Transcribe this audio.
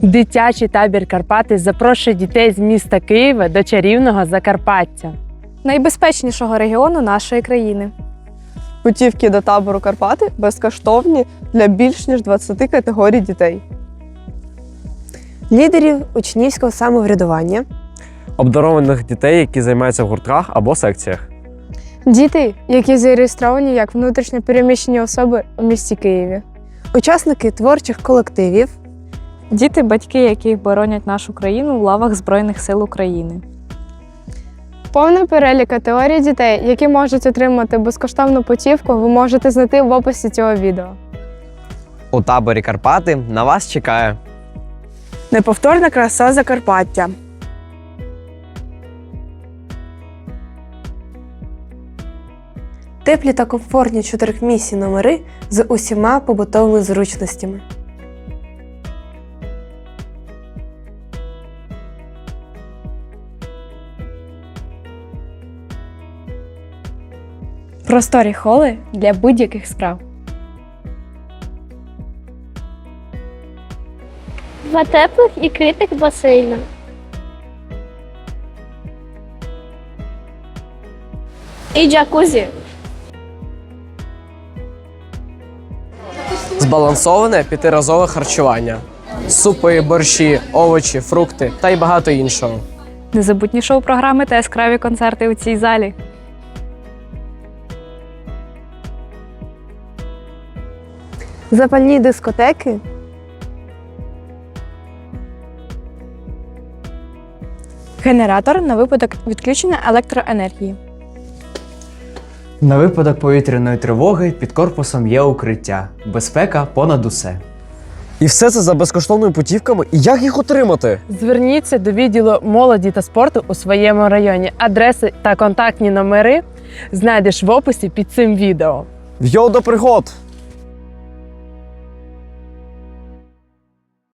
Дитячий табір Карпати запрошує дітей з міста Києва до чарівного Закарпаття. найбезпечнішого регіону нашої країни. Путівки до табору Карпати безкоштовні для більш ніж 20 категорій дітей. лідерів учнівського самоврядування, обдарованих дітей, які займаються в гуртках або секціях. Діти, які зареєстровані як внутрішньо переміщені особи у місті Києві. учасники творчих колективів, Діти, батьки, які боронять нашу країну в лавах Збройних сил України. Повний перелік категорій дітей, які можуть отримати безкоштовну путівку, ви можете знайти в описі цього відео. У таборі Карпати на вас чекає Неповторна краса Закарпаття. теплі та комфортні чотирьохмісні номери з усіма побутовими зручностями. Просторі холи для будь-яких справ. Два теплих і критих басейна. І джакузі. Збалансоване п'ятиразове харчування, супи, борщі, овочі, фрукти та й багато іншого. Незабутні шоу-програми та яскраві концерти у цій залі. Запальні дискотеки, Генератор на випадок відключення електроенергії. На випадок повітряної тривоги під корпусом є укриття. Безпека понад усе. І все це за безкоштовними путівками. І як їх отримати? Зверніться до відділу молоді та спорту у своєму районі. Адреси та контактні номери знайдеш в описі під цим відео. Йоу до пригод!